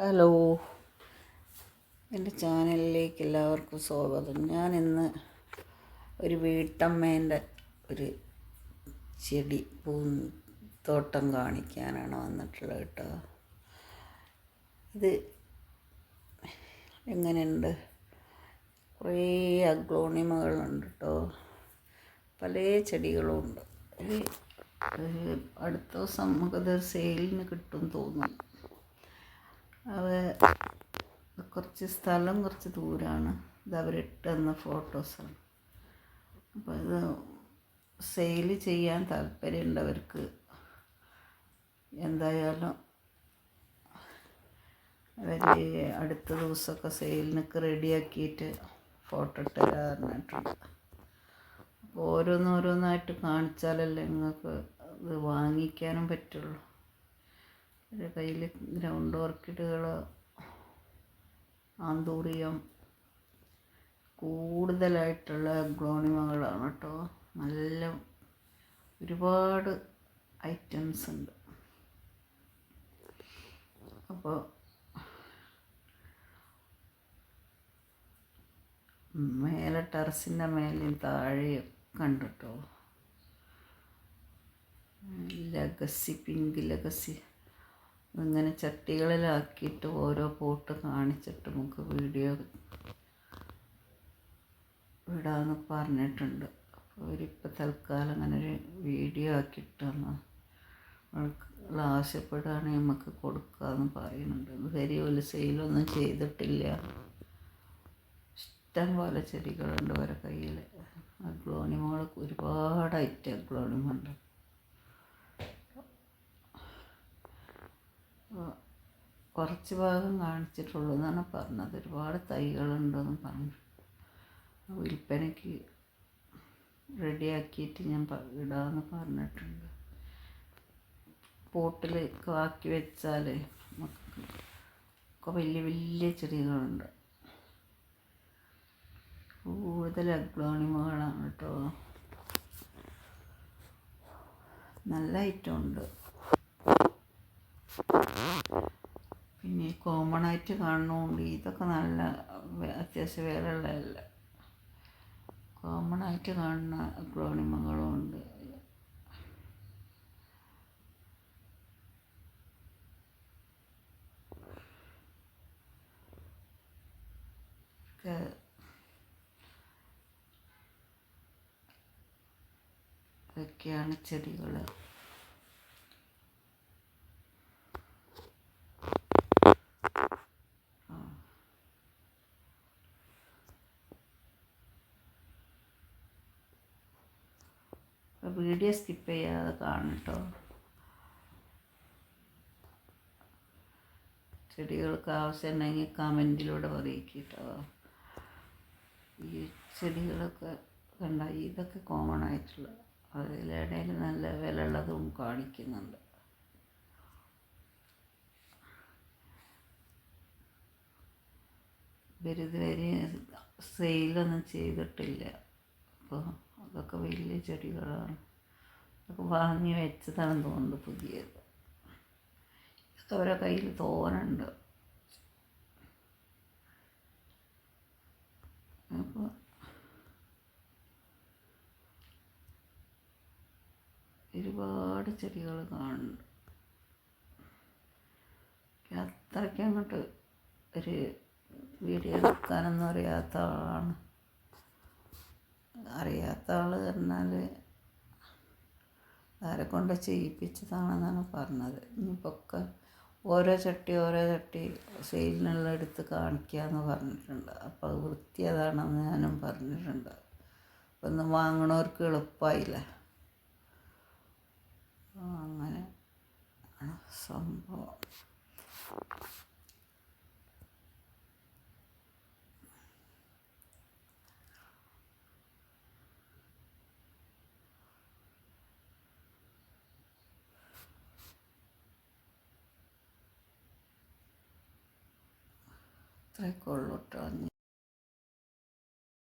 Hello. എന്റെ ചാനലിലേക്ക് എല്ലാവർക്കും സ്വാഗതം. ഞാൻ ഇന്ന് ഒരു വീട്ടമ്മേന്റെ ഒരു ചെടി പൂന്തോട്ടം കാണിക്കാനാണ് വന്നിട്ടുള്ളത് കേട്ടോ. ഇത് എങ്ങനെയുണ്ട്? കുറേ അഗ്ലോണിമകളുണ്ട് കേട്ടോ. പല ചെടികളും ഉണ്ട്. അടുത്ത ദിവസം നമുക്കത് സെയിലിന് കിട്ടും തോന്നുന്നു. അത് കുറച്ച് സ്ഥലം കുറച്ച് ദൂരമാണ് ഇത് അവരിട്ട് തന്ന ഫോട്ടോസാണ് അപ്പോൾ ഇത് സെയിൽ ചെയ്യാൻ താല്പര്യമുണ്ടവർക്ക് എന്തായാലും അവർ അടുത്ത ദിവസമൊക്കെ സെയിലിനൊക്കെ റെഡിയാക്കിയിട്ട് ഫോട്ടോ ഇട്ട് അപ്പോൾ ഓരോന്നോരോന്നായിട്ട് കാണിച്ചാലല്ലേ നിങ്ങൾക്ക് ഇത് വാങ്ങിക്കാനും പറ്റുള്ളൂ. എന്റെ കയ്യിൽ ഗ്രൗണ്ട് ഓർക്കിഡുകൾ ആന്തൂറിയം കൂടുതലായിട്ടുള്ള ഗ്ലോണിമകളാണ് കേട്ടോ. നല്ല ഒരുപാട് ഐറ്റംസ് ഉണ്ട്. അപ്പോൾ മേലെ ടെറസിന്റെ മേലെയും താഴെയും കണ്ടിട്ടോ? Legacy pink legacy. ഇങ്ങനെ ചട്ടികളിലാക്കിയിട്ട് ഓരോ പോട്ട് കാണിച്ചിട്ട് നമുക്ക് വീഡിയോ വിടാമെന്ന് പറഞ്ഞിട്ടുണ്ട്. അപ്പോൾ അവരിപ്പോൾ തൽക്കാലം അങ്ങനെ ഒരു വീഡിയോ ആക്കിയിട്ടാണ് അവൾക്ക് ആവശ്യപ്പെടുകയാണെങ്കിൽ നമുക്ക് കൊടുക്കാമെന്ന് പറയുന്നുണ്ട്. ഇതുവരെ ഒരു സെയിലൊന്നും ചെയ്തിട്ടില്ല. ഇഷ്ടം പോലെ ചെടികളുണ്ട് അവരെ കയ്യിൽ അഗ്ലോണിമോൾ ഒരുപാട് ഐറ്റം അഗ്ലോണിമുണ്ട് കുറച്ച് ഭാഗം കാണിച്ചിട്ടുള്ളൂ എന്നാണ് പറഞ്ഞത്. ഒരുപാട് തൈകളുണ്ടെന്ന് പറഞ്ഞു. വിൽപ്പനയ്ക്ക് റെഡിയാക്കിയിട്ട് ഞാൻ ഇടാമെന്ന് പറഞ്ഞിട്ടുണ്ട്. പോട്ടിൽ ആക്കി വെച്ചാൽ ഒക്കെ വലിയ വലിയ ചെടികളുണ്ട്. കൂടുതൽ അഗ്ലോണിമകളാണ് കേട്ടോ. നല്ല ഐറ്റം ഉണ്ട്. പിന്നെ കോമൺ ആയിട്ട് കാണുന്നുണ്ട് ഇതൊക്കെ നല്ല അത്യാവശ്യം വിലയുള്ളതല്ല. കോമൺ ആയിട്ട് കാണുന്ന അഗ്ലോണിമകളും ഉണ്ട്. ഇതൊക്കെയാണ് ചെടികൾ വീഡിയോ സ്കിപ്പ് ചെയ്യാതെ കാണും കേട്ടോ ചെടികൾക്ക് ആവശ്യമുണ്ടെങ്കിൽ കമന്റിലൂടെ അറിയിക്കട്ടോ ഈ ചെടികളൊക്കെ കണ്ട ഇതൊക്കെ കോമൺ ആയിട്ടുള്ള അതിലിടയിൽ നല്ല വിലയുള്ളതും കാണിക്കുന്നുണ്ട്. ഇവരിതുവരെ സെയിലൊന്നും ചെയ്തിട്ടില്ല. അപ്പോൾ അതൊക്കെ വലിയ ചെടികളാണ്. ഇതൊക്കെ വാങ്ങി വെച്ചതാണെന്ന് തോന്നുന്നു പുതിയത്. ഇതൊക്കെ അവരെ കയ്യിൽ തോനുണ്ട് അപ്പോൾ ഒരുപാട് ചെടികൾ കാണുന്നുണ്ട്. അത്രയ്ക്ക് അങ്ങോട്ട് ഒരു വീഡിയോ എടുക്കാനൊന്നും അറിയാത്ത ആളാണ്. അറിയാത്ത ആൾ പറഞ്ഞാൽ ആരെ കൊണ്ട് ചെയ്യിപ്പിച്ചതാണെന്നാണ് പറഞ്ഞത്. ഇനിയിപ്പോൾ ഒക്കെ ഓരോ ചട്ടി ഓരോ ചട്ടി സെയിലിനുള്ള എടുത്ത് കാണിക്കാമെന്ന് പറഞ്ഞിട്ടുണ്ട്. അപ്പോൾ അത് വൃത്തി അതാണെന്ന് ഞാനും പറഞ്ഞിട്ടുണ്ട്. അപ്പം ഒന്ന് വാങ്ങണവർക്ക് എളുപ്പമായില്ല അങ്ങനെ സംഭവം. 쌀 걸로 떴니